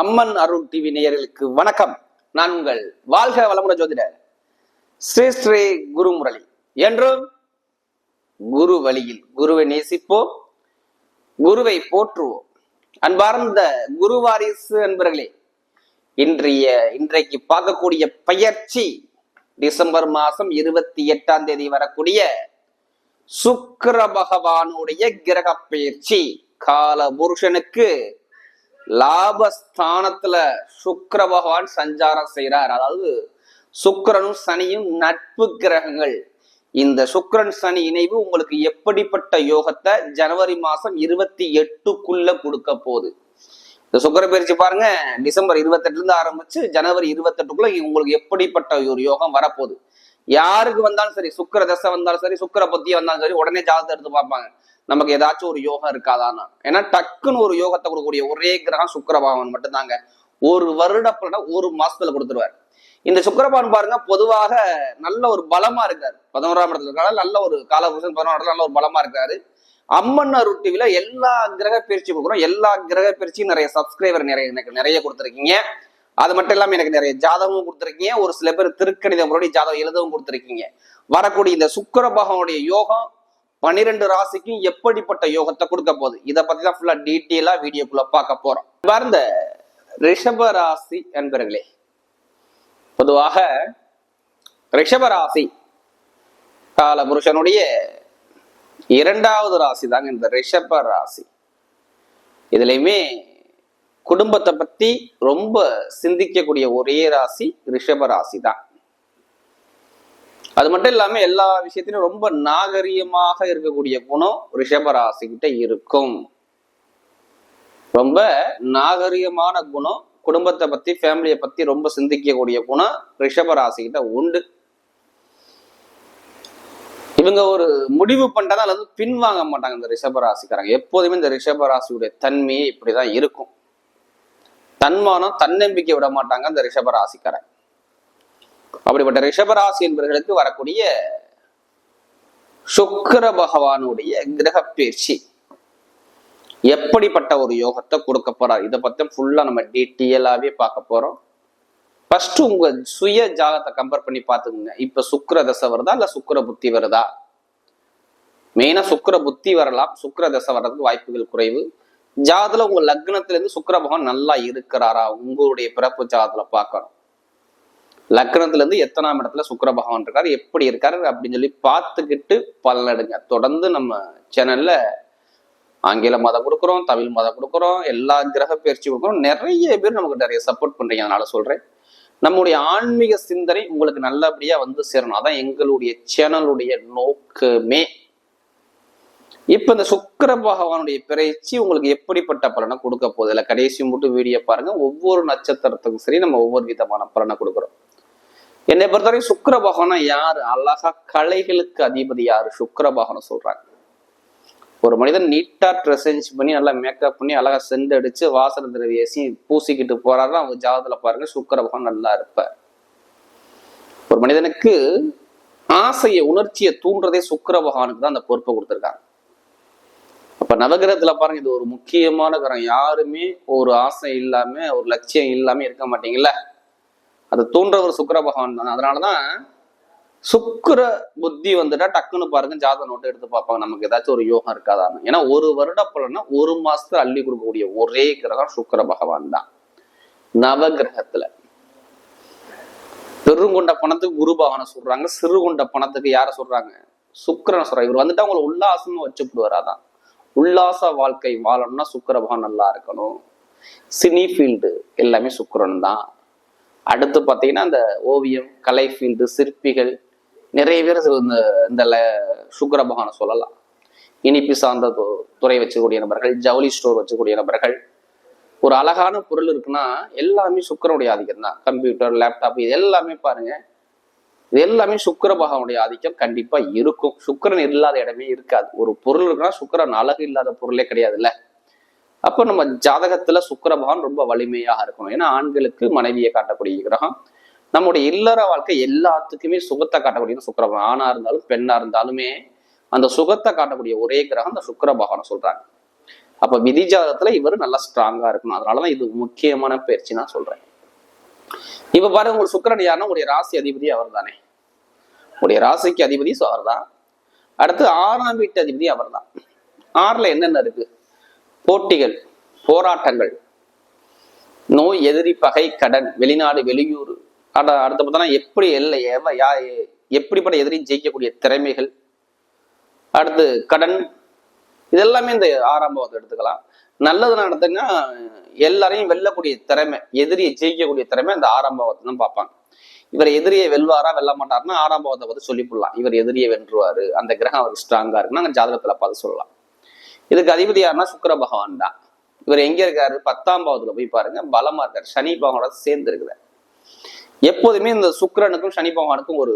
அம்மன் அருள் TV நேயர்களுக்கு வணக்கம். நான் உங்கள் வாழ்க வளமுடன் ஜோதிடர் ஸ்ரீ ஸ்ரீ குரு முரளி என்றும் குரு வழியில் குருவை நேசிப்போம் குருவை போற்றுவோம். அன்பார்ந்த குரு வாரிசு அன்பர்களே இன்றைய இன்றைக்கு பார்க்கக்கூடிய பயிற்சி டிசம்பர் மாசம் இருபத்தி எட்டாம் தேதி வரக்கூடிய சுக்கர பகவானுடைய கிரக பயிற்சி. கால புருஷனுக்கு லாபஸ்தானத்துல சுக்கர பகவான் சஞ்சாரம் செய்கிறார் அதாவது சுக்கிரனும் சனியும் நட்பு கிரகங்கள். இந்த சுக்கரன் சனி இணைவு உங்களுக்கு எப்படிப்பட்ட யோகத்தை ஜனவரி மாசம் இருபத்தி எட்டுக்குள்ள கொடுக்க போகுது. இந்த சுக்கர பயிற்சி பாருங்க டிசம்பர் இருபத்தெட்டுல இருந்து ஆரம்பிச்சு ஜனவரி இருபத்தெட்டுக்குள்ள உங்களுக்கு எப்படிப்பட்ட ஒரு யோகம் வரப்போகுது. யாருக்கு வந்தாலும் சரி சுக்கர தசை வந்தாலும் சரி சுக்கர புத்தி வந்தாலும் சரி உடனே ஜாதகத்தை எடுத்து பார்ப்பாங்க. நமக்கு ஏதாச்சும் ஒரு யோகம் இருக்காதான்னா. ஏன்னா டக்குன்னு ஒரு யோகத்தை கொடுக்கக்கூடிய ஒரே கிரகம் சுக்கரபாவன் மட்டும்தாங்க. ஒரு வருட பலனை ஒரு மாசத்துல கொடுத்துருவார். இந்த சுக்கரபான் பாருங்க பொதுவாக நல்ல ஒரு பலமா இருக்காரு. பதினோராம் இடத்துல இருக்காரு? நல்ல ஒரு காலபுருஷன் பதினோரா இடத்துல நல்ல ஒரு பலமா இருக்காரு. அம்மன் அருள் டிவில எல்லா கிரக பயிற்சி கொடுக்குறோம். எல்லா கிரக பயிற்சியும் நிறைய சப்ஸ்கிரைபர் நிறைய எனக்கு நிறைய கொடுத்துருக்கீங்க. அது மட்டும் இல்லாமல் எனக்கு நிறைய ஜாதகமும் கொடுத்துருக்கீங்க. ஒரு சில பேர் திருக்கணித முறையை ஜாதகம் எழுதவும் கொடுத்துருக்கீங்க. வரக்கூடிய இந்த சுக்கர பகவானுடைய யோகம் பன்னிரெண்டு ராசிக்கும் எப்படிப்பட்ட யோகத்தை கொடுக்க போகுது? இதை பத்தி தான் ஃபுல்லா டீட்டெயிலா வீடியோக்குள்ள பார்க்க போறோம். பாருந்த ரிஷப ராசி என்பர்களே பொதுவாக ரிஷப ராசி கால புருஷனுடைய இரண்டாவது ராசி தாங்க இந்த ரிஷப ராசி. இதுலயுமே குடும்பத்தை பத்தி ரொம்ப சிந்திக்கக்கூடிய ஒரே ராசி ரிஷப ராசி தான். அது மட்டும் இல்லாம எல்லா விஷயத்திலும் ரொம்ப நாகரீகமாக இருக்கக்கூடிய குணம் ரிஷப கிட்ட இருக்கும். ரொம்ப நாகரிகமான குணம் குடும்பத்தை பத்தி ஃபேமிலியை பத்தி ரொம்ப சிந்திக்கக்கூடிய குணம் ரிஷப கிட்ட உண்டு. இவங்க ஒரு முடிவு பண்ணிட்டா அது வந்து பின்வாங்க மாட்டாங்க இந்த ரிஷபராசிக்காரங்க. எப்போதுமே இந்த ரிஷபராசியுடைய தன்மையே இப்படிதான் இருக்கும். தன்மானம் தன்னம்பிக்கை விட மாட்டாங்க இந்த ரிஷபராசிக்காரங்க. அப்படிப்பட்ட ரிஷபராசி என்பவர்களுக்கு வரக்கூடிய சுக்கர பகவானுடைய கிரக பேச்சு. எப்படிப்பட்ட ஒரு யோகத்தை கொடுக்க போறார்? இதை பத்தி ஃபுல்லா நம்ம டீட்டெயிலாவே பார்க்க போறோம். ஃபர்ஸ்ட் உங்க சுய ஜாகத்தை கம்பேர் பண்ணி பார்த்துக்குங்க. இப்ப சுக்கர தசை வருதா இல்ல சுக்கிர புத்தி வருதா? மெயினா சுக்கிர புத்தி வரலாம். சுக்கர தசை வர்றதுக்கு வாய்ப்புகள் குறைவு. ஜாதத்துல உங்க லக்னத்துல இருந்து சுக்கர பகவான் நல்லா இருக்கிறாரா? உங்களுடைய பிறப்பு ஜாதத்துல பார்க்கணும். லக்னத்துல இருந்து எத்தனாம் இடத்துல சுக்கிர பகவான் இருக்காரு எப்படி இருக்காரு அப்படின்னு சொல்லி பார்த்துக்கிட்டு பலனடுங்க தொடர்ந்து நம்ம சேனல்ல ஆங்கில மதம் கொடுக்குறோம் தமிழ் மதம் கொடுக்குறோம் எல்லா கிரக பயிற்சி கொடுக்குறோம். நிறைய பேர் நமக்கு நிறைய சப்போர்ட் பண்றீங்க அதனால சொல்றேன். நம்முடைய ஆன்மீக சிந்தனை உங்களுக்கு நல்லபடியா வந்து சேரணும். அதான் எங்களுடைய சேனலுடைய நோக்கமே. இப்ப இந்த சுக்கிர பகவானுடைய பிறச்சி உங்களுக்கு எப்படிப்பட்ட பலனை கொடுக்க போகுது? கடைசி மட்டும் வீடியோ பாருங்க. ஒவ்வொரு நட்சத்திரத்துக்கும் சரி நம்ம ஒவ்வொரு விதமான பலனை கொடுக்குறோம். என்னை பொறுத்தவரை சுக்கிர பகவானா யாரு? அழகா கலைகளுக்கு அதிபதி யாரு? சுக்கர பகவான் சொல்றாங்க. ஒரு மனிதன் நீட்டா ட்ரெஸ் பண்ணி நல்லா மேக்கப் பண்ணி அழகா சென்ட் அடிச்சு வாசன திரவியசி பூசிக்கிட்டு போறாருன்னா அவங்க ஜாதத்துல பாருங்க சுக்கர பகவான் நல்லா இருப்பார். ஒரு மனிதனுக்கு ஆசையை உணர்ச்சியை தூண்டுறதே சுக்கர பகவானுக்கு தான் அந்த பொறுப்பை கொடுத்துருக்காங்க. அப்ப நவகிரகத்துல பாருங்க இது ஒரு முக்கியமான கிரகம். யாருமே ஒரு ஆசை இல்லாம ஒரு லட்சியம் இல்லாம இருக்க மாட்டீங்கல்ல? அது தூண்டுறவர் சுக்கர பகவான் தான். அதனாலதான் சுக்கர புத்தி வந்துட்டா டக்குன்னு பாருங்க ஜாத நோட்டை எடுத்து பார்ப்பாங்க. நமக்கு ஏதாச்சும் ஒரு யோகம் இருக்காதான்னு ஏன்னா ஒரு வருட பலனா ஒரு மாசத்துல அள்ளி கொடுக்கக்கூடிய ஒரே கிரகம் சுக்கர பகவான் தான். நவகிரகத்துல. பெருங்கொண்ட பணத்துக்கு குரு பகவானை சொல்றாங்க. சிறுகொண்ட பணத்துக்கு யார சொல்றாங்க? சுக்கிரனை சொல்றாங்க. இவர் வந்துட்டு அவங்களை உல்லாசம்னு வச்சுப்படுவாராதான் உல்லாச வாழ்க்கை வாழணும்னா சுக்கர பகவான் நல்லா இருக்கணும். சினி ஃபீல்டு எல்லாமே சுக்கரன் தான். அடுத்து பார்த்தீங்கன்னா அந்த ஓவியம் கலை ஃபீல்டு சிற்பிகள் நிறைய பேர் இந்த இந்த சுக்கர சுக்கிர பகவானை சொல்லலாம். இனிப்பு சார்ந்த துறை வச்சக்கூடிய நபர்கள் ஜவுளி ஸ்டோர் வச்சக்கூடிய நபர்கள். ஒரு அழகான பொருள் இருக்குன்னா எல்லாமே சுக்கரனுடைய ஆதிக்கம் தான். கம்ப்யூட்டர் லேப்டாப் இது எல்லாமே பாருங்க. இது எல்லாமே சுக்கர பகவானுடைய ஆதிக்கம் கண்டிப்பா இருக்கும். சுக்கரன் இல்லாத இடமே இருக்காது. ஒரு பொருள் இருக்குன்னா சுக்கரன் அழகு இல்லாத பொருளே கிடையாதுல்ல. அப்போ நம்ம ஜாதகத்துல சுக்கரபகவான் ரொம்ப வலிமையாக இருக்கணும். ஏன்னா ஆண்களுக்கு மனைவியை காட்டக்கூடிய கிரகம். நம்முடைய இல்லற வாழ்க்கை எல்லாத்துக்குமே சுகத்தை காட்டக்கூடிய சுக்கிர ஆணா இருந்தாலும் பெண்ணா இருந்தாலுமே அந்த சுகத்தை காட்டக்கூடிய ஒரே கிரகம் அந்த சுக்கரபகவான சொல்றாங்க. அப்ப விதி ஜாதகத்துல இவர் நல்லா ஸ்ட்ராங்கா இருக்கணும். அதனாலதான் இது முக்கியமான பயிற்சி நான் சொல்றேன். இப்ப பாருங்க உங்களுக்கு சுக்கரன் யாருன்னா உங்களுடைய ராசி அதிபதி அவர் தானே உங்களுடைய ராசிக்கு அதிபதி அவர் தான் அடுத்து ஆறாம் வீட்டு அதிபதி அவர் தான் ஆறுல என்னென்ன இருக்கு? போட்டிகள் போராட்டங்கள் நோய் எதிரி பகை கடன் வெளிநாடு வெளியூர் அட அடுத்த பார்த்தோன்னா எப்படி எல்லை எவ யா எப்படிப்பட்ட எதிரியும் ஜெயிக்கக்கூடிய திறமைகள் அடுத்து கடன் இதெல்லாமே இந்த ஆரம்பத்தை எடுத்துக்கலாம். நல்லது நடத்துங்கன்னா எல்லாரையும் வெல்லக்கூடிய திறமை எதிரியை ஜெயிக்கக்கூடிய திறமை அந்த ஆறாம் தான் பார்ப்பாங்க. இவர் எதிரியை வெல்வாரா வெல்ல மாட்டாருன்னா ஆரம்பத்தை பார்த்து சொல்லி போடலாம் இவர் எதிரியை வென்றுவாரு அந்த கிரகம் அவருக்கு ஸ்ட்ராங்கா இருக்குன்னா அங்க ஜாதகத்துல பார்த்து சொல்லலாம். இதுக்கு அதிபதி யாருன்னா சுக்கர பகவான் தான். இவர் எங்க இருக்காரு? பத்தாம் பாவத்துல போய் பாருங்க பலமா இருக்காரு. சனி பகவானோட சேர்ந்து இருக்கிறார். எப்போதுமே இந்த சுக்கரனுக்கும் சனி பகவானுக்கும் ஒரு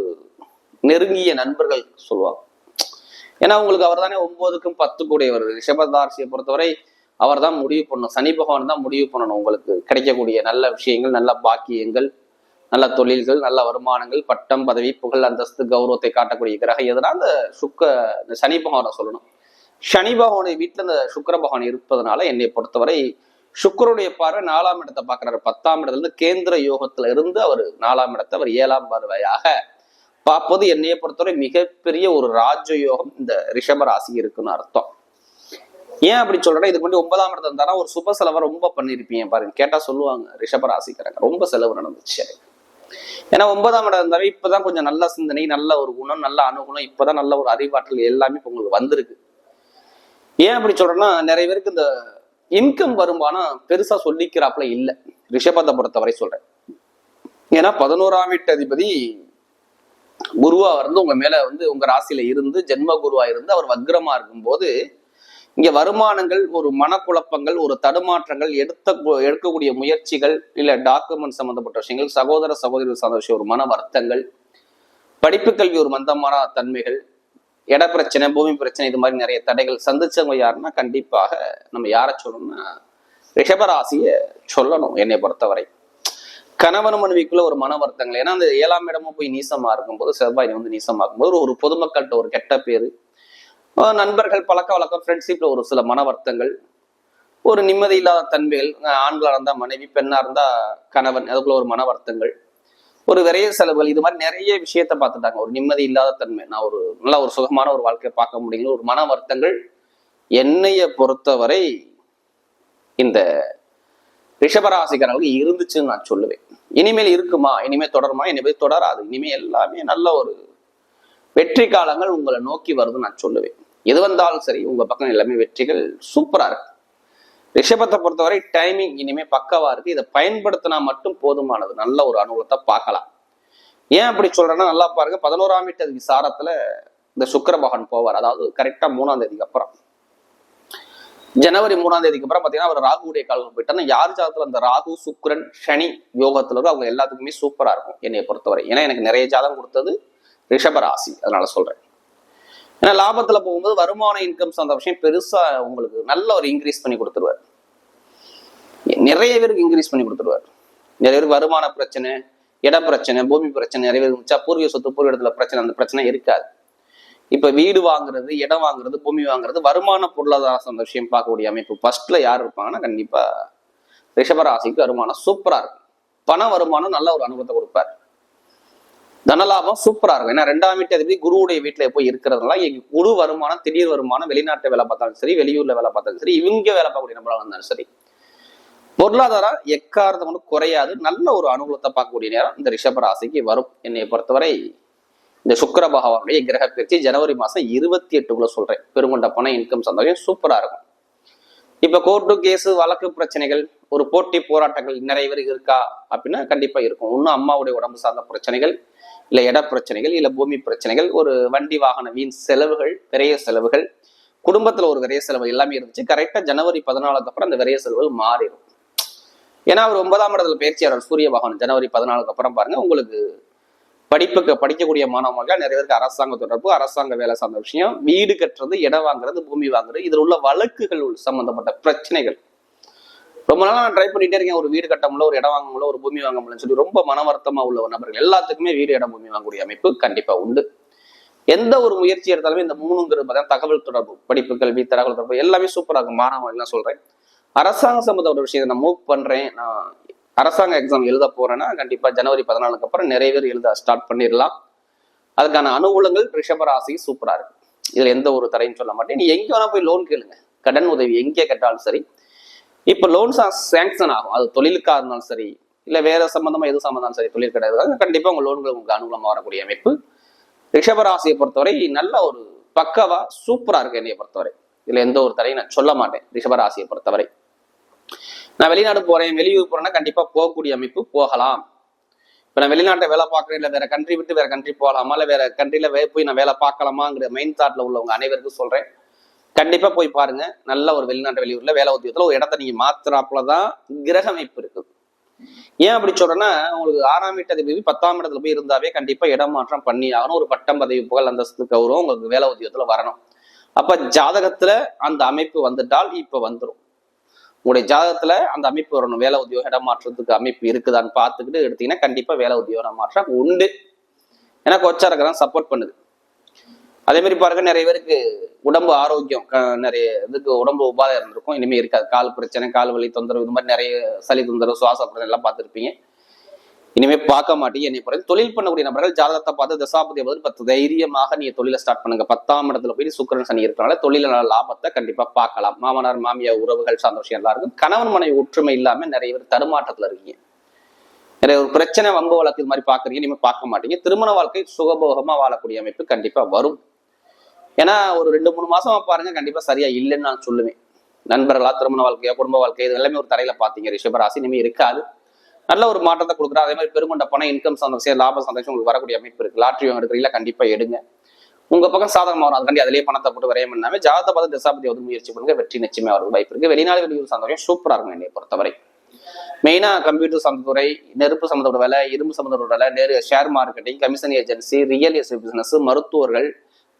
நெருங்கிய நண்பர்கள் சொல்லுவாங்க. ஏன்னா உங்களுக்கு அவர் தானே ஒன்பதுக்கும் பத்து கூடியவர் ரிஷபதாரசியை பொறுத்தவரை அவர் தான் முடிவு பண்ணணும். சனி பகவான் தான் முடிவு பண்ணணும். உங்களுக்கு கிடைக்கக்கூடிய நல்ல விஷயங்கள் நல்ல பாக்கியங்கள் நல்ல தொழில்கள் நல்ல வருமானங்கள் பட்டம் பதவி புகழ் அந்தஸ்து கௌரவத்தை காட்டக்கூடிய கிரகம் எதுனா அந்த சுக்க சனி பகவானை சொல்லணும். சனி பகவானுடைய வீட்டுல இந்த சுக்கர பகவான் இருப்பதனால என்னை பொறுத்தவரை சுக்கரனுடைய பார்வை நாலாம் இடத்தை பார்க்குறாரு. பத்தாம் இடத்துல இருந்து கேந்திர யோகத்துல இருந்து அவர் நாலாம் இடத்தை அவர் ஏழாம் பார்வையாக பார்ப்பது என்னைய பொறுத்தவரை மிகப்பெரிய ஒரு ராஜயோகம் இந்த ரிஷப ராசி இருக்குன்னு அர்த்தம். ஏன் அப்படி சொல்றேன் இதுக்கு முன்னாடி ஒன்பதாம் இடத்துல இருந்தாரா ஒரு சுப செலவை ரொம்ப பண்ணியிருப்பீங்க பாருங்க. கேட்டா சொல்லுவாங்க ரிஷப ராசிக்கிறாங்க ரொம்ப செலவு நடந்துச்சு ஏன்னா ஒன்பதாம் இடம் இருந்தாவே இப்பதான் கொஞ்சம் நல்ல சிந்தனை நல்ல ஒரு குணம் நல்ல அணுகுணம் இப்பதான் நல்ல ஒரு அறிவாற்றல் எல்லாமே உங்களுக்கு வந்திருக்கு. ஏன் அப்படி சொல்றேன்னா நிறைய பேருக்கு இந்த இன்கம் வருமானம் பெருசா சொல்லிக்கிறாப்புல இல்லை. ரிஷபத்தை பொறுத்தவரை சொல்றேன். ஏன்னா பதினோராம் வீட்டு அதிபதி குருவா வந்து உங்க மேல வந்து உங்க ராசியில இருந்து ஜென்ம குருவா இருந்து அவர் வக்ரமா இருக்கும்போது இங்க வருமானங்கள் ஒரு மனக்குழப்பங்கள் ஒரு தடுமாற்றங்கள் எடுத்த எடுக்கக்கூடிய முயற்சிகள் இல்ல டாக்குமெண்ட் சம்பந்தப்பட்ட விஷயங்கள் சகோதர சகோதரி சார்ந்த விஷயம் ஒரு மன வருத்தங்கள் படிப்பு கல்வி ஒரு மந்தமான தன்மைகள் இட பிரச்சனை பூமி பிரச்சனை இது மாதிரி நிறைய தடைகள் சந்திச்சவங்க யாருன்னா கண்டிப்பாக நம்ம யாரை சொல்லணும்னா ரிஷபராசியை சொல்லணும் என்னை பொறுத்தவரை. கணவன் மனைவிக்குள்ள ஒரு மன வருத்தங்கள். ஏன்னா அந்த ஏழாம் இடமும் போய் நீசமா இருக்கும்போது செவ்வாய் வந்து நீசமாகும் போது ஒரு பொதுமக்கள்கிட்ட ஒரு கெட்ட பேரு நண்பர்கள் பழக்க வழக்கம் ஃப்ரெண்ட்ஷிப்ல ஒரு சில மன வருத்தங்கள் ஒரு நிம்மதி இல்லாத தன்மைகள் ஆண்களாக இருந்தால் மனைவி பெண்ணாக இருந்தால் கணவன் அதுக்குள்ள ஒரு மன வருத்தங்கள். ஒரு விரைய செலவுகள் இது மாதிரி நிறைய விஷயத்த பார்த்துட்டாங்க. ஒரு நிம்மதி இல்லாத தன்மை. நான் ஒரு நல்ல ஒரு சுகமான ஒரு வாழ்க்கையை பார்க்க முடியுங்க ஒரு மன வருத்தங்கள் என்னைய பொறுத்தவரை இந்த ரிஷபராசிக்காரர்களுக்கு இருந்துச்சுன்னு நான் சொல்லுவேன். இனிமேல் இருக்குமா? இனிமேல் தொடருமா? இனிமேல் தொடராது. இனிமேல் எல்லாமே நல்ல ஒரு வெற்றி காலங்கள் உங்களை நோக்கி வருதுன்னு நான் சொல்லுவேன். எது வந்தாலும் சரி உங்க பக்கம் எல்லாமே வெற்றிகள் சூப்பரா இருக்கு. ரிஷபத்தை பொறுத்தவரை டைமிங் இனிமே பக்கவா இருக்கு. இதை பயன்படுத்தினா மட்டும் போதுமானது. நல்ல ஒரு அனுகூலத்தை பார்க்கலாம். ஏன் அப்படி சொல்றேன்னா நல்லா பாருங்க. பதினோராம் வீட்டு விசாரத்துல இந்த சுக்கர பகவான் போவார். அதாவது கரெக்டா மூணாம் தேதிக்கு அப்புறம். ஜனவரி மூணாம் தேதிக்கு அப்புறம் பாத்தீங்கன்னா அவர் ராகுடைய காலம் போயிட்டாருன்னா யார் ஜாதத்துல அந்த ராகு சுக்கரன் சனி யோகத்துல இருக்கு அவங்க எல்லாத்துக்குமே சூப்பரா இருக்கும். என்னைய பொறுத்தவரை. ஏன்னா எனக்கு நிறைய ஜாதம் கொடுத்தது ரிஷப ராசி. அதனால சொல்றேன். ஏன்னா லாபத்துல போகும்போது வருமான இன்கம் சார்ந்த விஷயம் பெருசா உங்களுக்கு நல்ல ஒரு இன்க்ரீஸ் பண்ணி கொடுத்துருவார். நிறைய பேருக்கு இன்க்ரீஸ் பண்ணி கொடுத்துருவார். நிறைய பேருக்கு வருமான பிரச்சனை இட பிரச்சனை பூமி பிரச்சனை நிறைய பேர் இருந்துச்சா பூர்வீக சொத்து பூர்வ இடத்துல பிரச்சனை அந்த பிரச்சனை இருக்காது. இப்ப வீடு வாங்குறது இடம் வாங்குறது பூமி வாங்குறது வருமான பொருளாதார சார்ந்த விஷயம் பார்க்கக்கூடிய அமைப்பு ஃபர்ஸ்ட்ல யார் இருப்பாங்கன்னா கண்டிப்பா ரிஷபராசிக்கு வருமானம் சூப்பரா இருக்கும். பண வருமானம் நல்ல ஒரு அனுபவத்தை கொடுப்பார். தனலாபம் சூப்பரா இருக்கும். ஏன்னா ரெண்டாம் வீட்டு அதிபதி குருவுடைய வீட்டுல போய் இருக்கிறதுனால இங்க குரு வருமானம் திடீர் வருமானம் வெளிநாட்டு வேலை பார்த்தாலும் சரி வெளியூர்ல வேலை பார்த்தாலும் சரி இவங்க வேலை பார்க்கக்கூடிய நபராக இருந்தாலும் சரி. பொருளாதாரம் எக்காரதம் ஒன்று குறையாது. நல்ல ஒரு அனுகூலத்தை பார்க்கக்கூடிய நேரம் இந்த ரிஷப ராசிக்கு வரும். என்னை பொறுத்தவரை இந்த சுக்கர பகவானுடைய கிரக பயிற்சி ஜனவரி மாசம் இருபத்தி எட்டுக்குள்ள சொல்றேன். பெருங்கொண்ட பணம் இன்கம் சந்தோஷம் சூப்பரா இருக்கும். இப்ப கோர்ட்டு கேஸு வழக்கு பிரச்சனைகள் ஒரு போட்டி போராட்டங்கள் நிறைய பேர் இருக்கா? அப்படின்னா கண்டிப்பா இருக்கும். இன்னும் அம்மாவுடைய உடம்பு சார்ந்த பிரச்சனைகள் இல்ல இட பிரச்சனைகள் இல்ல பூமி பிரச்சனைகள் ஒரு வண்டி வாகன வீண் செலவுகள் விரைய செலவுகள் குடும்பத்துல ஒரு விரைய செலவு எல்லாமே இருந்துச்சு. கரெக்டா ஜனவரி பதினாலுக்கு அப்புறம் அந்த விரைய செலவுகள் மாறிடும். ஏன்னா அவர் ஒன்பதாம் இடத்துல பயிற்சியாளர் சூரிய பகவான் ஜனவரி பதினாலுக்கு அப்புறம் பாருங்க உங்களுக்கு படிப்புக்கு படிக்கக்கூடிய மாணவர்கள் நிறைய பேருக்கு அரசாங்க தொடர்பு அரசாங்க வேலை சார்ந்த விஷயம். வீடு கட்டுறது இடம் வாங்குறது பூமி வாங்குறது இதில் உள்ள வழக்குகள் சம்பந்தப்பட்ட பிரச்சனைகள். ரொம்ப நாளா நான் ட்ரை பண்ணிட்டே இருக்கேன். ஒரு வீடு கட்ட முடியல ஒரு இடம் வாங்க முடியல ஒரு பூமி வாங்க முடியலன்னு சொல்லி ரொம்ப மன வருத்தமா உள்ள நபர்கள். எல்லாத்துக்குமே வீடு இடம் பூமி வாங்கக்கூடிய அமைப்பு கண்டிப்பா உண்டு. எந்த ஒரு முயற்சி எடுத்தாலுமே இந்த மூணுங்கிறது பார்த்தீங்கன்னா தகவல் தொடர்பு படிப்பு கல்வி தகவல் தொடர்பு எல்லாமே சூப்பராக இருக்கும் மாணவன் சொல்றேன். அரசாங்க சம்பந்தப்பட்ட விஷயத்தை நான் மூவ் பண்றேன். நான் அரசாங்க எக்ஸாம் எழுத போறேன்னா கண்டிப்பா ஜனவரி பதினாலுக்கு அப்புறம் நிறைய பேர் எழுத ஸ்டார்ட் பண்ணிடலாம். அதுக்கான அனுகூலங்கள் ரிஷபராசி சூப்பரா இருக்கு. இதுல எந்த ஒரு தடையும் சொல்ல மாட்டேன். நீ எங்க வேணா போய் லோன் கேளுங்க. கடன் உதவி எங்கே கேட்டாலும் சரி. இப்போ லோன் சேங்ஷன் ஆகும். அது தொழிலுக்காக இருந்தாலும் சரி இல்லை வேற சம்மந்தமாக எது சம்மந்தம் சரி தொழில் கிடையாது. கண்டிப்பாக உங்கள் லோன்கள் உங்களுக்கு அனுகூலமாக வரக்கூடிய அமைப்பு. ரிஷபராசியை பொறுத்தவரை நல்ல ஒரு பக்கவா சூப்பராக இருக்கு என்னைய பொறுத்தவரை. இதில் எந்த ஒரு தடையும் நான் சொல்ல மாட்டேன் ரிஷபராசியை பொறுத்தவரை. நான் வெளிநாடு போறேன் வெளியூர் போறேன்னா கண்டிப்பாக போகக்கூடிய அமைப்பு போகலாம். இப்போ நான் வெளிநாட்டை வேலை பார்க்குறேன் இல்லை வேற கண்ட்ரி விட்டு வேற கண்ட்ரி போகலாமா இல்லை வேற கண்ட்ரியில் போய் நான் வேலை பார்க்கலாமாங்கிற மைண்ட் தாட்டில் உள்ளவங்க அனைவருக்கும் சொல்றேன். கண்டிப்பா போய் பாருங்க. நல்ல ஒரு வெளிநாட்டு வெளியூர்ல வேலை உத்தியோகத்துல ஒரு இடத்த நீங்க மாத்துறாப்புல தான் கிரக அமைப்பு இருக்குது ஏன் அப்படி சொல்றேன்னா உங்களுக்கு ஆறாம் வீட்டு அதிபதி பத்தாம் இடத்துல போய் இருந்தாவே கண்டிப்பா இடம் மாற்றம் பண்ணி ஆகணும். ஒரு பட்டம் பதவி புகழ் அந்தஸ்து கௌரவம் உங்களுக்கு வேலை உத்தியோகத்துல வரணும். அப்ப ஜாதகத்துல அந்த அமைப்பு வந்துட்டால் இப்ப வந்துடும் உங்களுடைய ஜாதகத்துல அந்த அமைப்பு வரணும். வேலை உத்தியோகம் இடமாற்றத்துக்கு அமைப்பு இருக்குதான்னு பார்த்துக்கிட்டு எடுத்தீங்கன்னா கண்டிப்பா வேலை உத்தியோக மாற்றம் உண்டு. ஏன்னா இருக்கிறான் சப்போர்ட் பண்ணுது. அதே மாதிரி பாருங்க நிறைய பேருக்கு உடம்பு ஆரோக்கியம் நிறைய இதுக்கு உடம்பு உபாதை இருந்திருக்கும். இனிமேல் இருக்காது. கால் பிரச்சனை கால் வலி தொந்தரவு இது மாதிரி நிறைய சளி தொந்தரவு சுவாச பிரச்சனை எல்லாம் பார்த்துருப்பீங்க. இனிமே பார்க்க மாட்டீங்க என்னை பொறுத்து தொழில் பண்ணக்கூடிய நபர்கள் ஜாதகத்தை பார்த்து தசாபதி பதில் பத்து. தைரியமாக நீங்க தொழிலை ஸ்டார்ட் பண்ணுங்க. பத்தாம் இடத்துல போய் சுக்கிரன் சனி இருக்கிறனால தொழில லாபத்தை கண்டிப்பா பார்க்கலாம். மாமனார் மாமியார் உறவுகள் சார்ந்த விஷயம் எல்லாம் இருக்கும். கணவன் மனைவி ஒற்றுமை இல்லாம நிறைய பேர் தடுமாற்றத்துல இருக்கீங்க. நிறைய ஒரு பிரச்சனை வம்பு வழக்கு இது மாதிரி பாக்குறீங்க இனிமே பார்க்க மாட்டீங்க. திருமண வாழ்க்கை சுகபோகமா வாழக்கூடிய அமைப்பு கண்டிப்பா வரும். ஏன்னா ஒரு ரெண்டு மூணு மாசமா பாருங்க கண்டிப்பா சரியா இல்லைன்னு நான் சொல்லுவேன். நண்பர்களா திருமண வாழ்க்கையா குடும்ப வாழ்க்கை இது எல்லாமே ஒரு தரையில பாத்தீங்க. ரிஷபராசி இனிமே இருக்காது. நல்ல ஒரு மாற்றத்தை கொடுக்குறா அதே மாதிரி பெருங்கொண்ட பணம் இன்கம் சந்தோஷம் லாப சந்தோஷம் உங்களுக்கு வரக்கூடிய அமைப்பு இருக்கு. லாட்ரி எடுக்கிறீங்களா கண்டிப்பா எடுங்க. உங்க பக்கம் சாதகமாக வரும். அதுக்காண்டி அதிலேயே பணத்தை போட்டு வரைய பண்ணாம ஜாதகத்தை பார்த்து திசாபதி வந்து முயற்சி பண்ணுங்க. வெற்றி நிச்சயமே அவருக்கு வாய்ப்பு இருக்கு. வெளிநாடு வெளியூர் சந்தோஷம் சூப்பரா இருக்கும் என்னை பொறுத்தவரை. மெயினா கம்ப்யூட்டர் சந்தத்துறை நெருப்பு சம்மந்தப்பட்ட வேலை இரும்பு சம்மந்தப்பட்ட வேலை Nehru share marketing commission agency real estate business மருத்துவர்கள்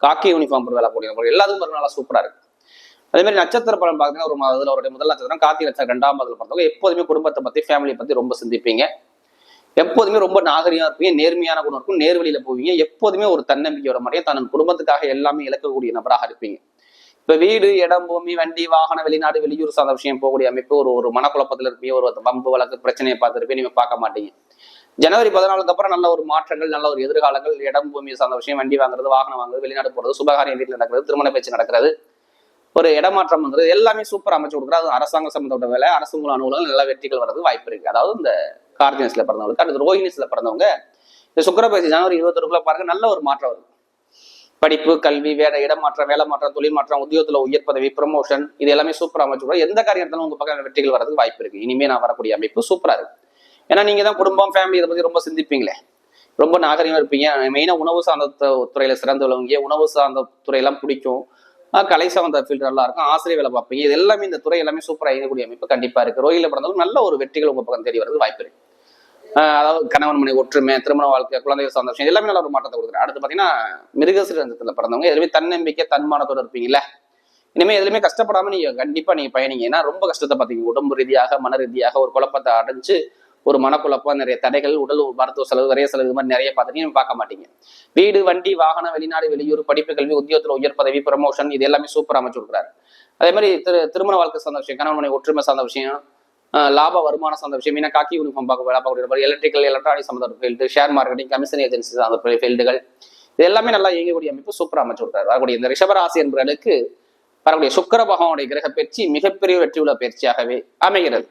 காக்கி யூனிஃபார்ம் போட்டு வேலை கூடிய எல்லாத்துக்கும் ஒரு நல்லா சூப்பராக இருக்கு. அதே மாதிரி நட்சத்திர பலன் பார்த்தீங்கன்னா ஒரு அதுல ஒரு முதல் நட்சத்திரம் கார்த்திகை நட்சத்திரம் ரெண்டாம் பாதத்தில் பிறந்தவங்க எப்போதுமே குடும்பத்தை பற்றி ஃபேமிலியை பற்றி ரொம்ப சிந்திப்பீங்க. எப்போதுமே ரொம்ப நாகரிகமாக இருப்பீங்க நேர்மையான குணம் இருக்கும் நேர்வழியில் போவீங்க. எப்போதுமே ஒரு தன்னம்பிக்கையோட மாதிரியே தன் குடும்பத்துக்காக எல்லாமே இழக்கக்கூடிய நபராக இருப்பீங்க. இப்போ வீடு இடம் பூமி வண்டி வாகனம் வெளிநாடு வெளியூர் சார்ந்த விஷயம் போகக்கூடிய அமைப்பு ஒரு ஒரு மனக்குழப்பத்தில் இருப்பீங்க ஒரு வம்பு வழக்கு பிரச்சனையை பார்த்துருப்பீங்க நீங்க பார்க்க மாட்டீங்க. ஜனவரி பதினாலுக்கு அப்புறம் நல்ல ஒரு மாற்றங்கள் நல்ல ஒரு எதிர்காலங்கள் இடம் பூமி சார்ந்த விஷயம் வண்டி வாங்குறது வாகனம் வாங்குறது வெளிநாடு போறது சுபகாரியம் வீட்டில் நடக்கிறது திருமண பேச்சு நடக்கிறது. ஒரு இடமாற்றம் வந்துறது எல்லாமே சூப்பர் அமைச்சு கொடுக்குறது அது அரசாங்க சம்பந்தப்பட்ட வேலை அரசு மூலம் அனுகூலம் நல்ல வெற்றிகள் வர்றது வாய்ப்பு இருக்கு. அதாவது இந்த கார்ஜினஸ்ல பிறந்தவங்களுக்கு அடுத்து ரோஹினிஸ்ல பிறந்தவங்க இந்த சுக்கரபேசி ஜனவரி இருபத்தொருக்குள்ள பாருங்க நல்ல ஒரு மாற்றம் வருது. படிப்பு கல்வி வேலை இடமாற்றம் வேலை மாற்றம் தொழில் மாற்றம் உத்தியோகத்துல உயர் பதவி ப்ரமோஷன் இது எல்லாமே சூப்பரா அமைச்சு கொடுக்குறது. எந்த காரியம் உங்க பக்கம் வெற்றிகள் வரதுக்கு வாய்ப்பு இருக்கு? இனிமே நான் வரக்கூடிய அமைப்பு சூப்பரா இருக்கு. ஏன்னா நீங்க தான் குடும்பம் ஃபேமிலி இதை பத்தி ரொம்ப சிந்திப்பீங்களே. ரொம்ப நாகரிகமா இருப்பீங்க. மெயினா உணவு சார்ந்த துறையில சிறந்து உள்ளவங்க உணவு சார்ந்த துறையெல்லாம் பிடிக்கும். ஆஹ் கலை சார்ந்த ஃபீல்டு நல்லா இருக்கும். ஆசிரியர் வேலை பார்ப்பீங்க. இது எல்லாமே இந்த துறை எல்லாமே சூப்பராக இயங்கக்கூடிய அமைப்பு கண்டிப்பா இருக்கு. ரோகில பிறந்தவங்க நல்ல ஒரு வெற்றிகள் உங்க பக்கம் தேடி வரது வாய்ப்பு இருக்கு. ஆஹ் அதாவது கணவன் மனை ஒற்றுமை திருமண வாழ்க்கை குழந்தைகள் சார்ந்த விஷயம் எல்லாமே நல்ல ஒரு மாற்றத்தை கொடுக்குறேன் அடுத்து பாத்தீங்கன்னா மிருகசிரந்தத்துல பிறந்தவங்க எதுவுமே தன்னம்பிக்கை தன்மானத்தோட இருப்பீங்கல்ல. இனிமே எதுலையுமே கஷ்டப்படாம நீங்க கண்டிப்பா நீங்க பயணிங்க. ஏன்னா ரொம்ப கஷ்டத்தை பாத்தீங்க. உடம்பு ரீதியாக மன ரீதியாக ஒரு குழப்பத்தை அடைஞ்சு ஒரு மனக்குழப்பம் நிறைய தடைகள் உடல் மருத்துவ செலவு நிறைய செலவு இது மாதிரி நிறைய பார்த்துட்டு பார்க்க மாட்டீங்க. வீடு வண்டி வாகனம் வெளிநாடு வெளியூர் படிப்பு கல்வி உத்தியோகத்தில் உயர் பதவி ப்ரமோஷன் இது எல்லாமே சூப்பர் அமைச்சு கொடுக்குறாரு. அதே மாதிரி திரு திருமண வாழ்க்கை சார்ந்த விஷயம் கணவன் ஒற்றுமை சார்ந்த விஷயம் ஆஹ் லாப வருமானம் சார்ந்த விஷயம் ஏன்னா காக்கி யூனிஃபார்ம் பார்க்க வேலை பார்க்கக்கூடிய எலக்ட்ரிக்கல் எலக்ட்ரானிக் சம்மந்த field share marketing commission agency சார்ந்த ஃபீல்டுகள் இது எல்லாமே நல்லா இயங்கக்கூடிய அமைப்பு சூப்பர் அமைச்சு கொடுக்குறாரு. வரக்கூடிய இந்த ரிஷபராசி என்பவர்களுக்கு வரக்கூடிய சுக்கர பகவானுடைய கிரக பயிற்சி மிகப்பெரிய வெற்றியுள்ள பயிற்சியாகவே அமைகிறது.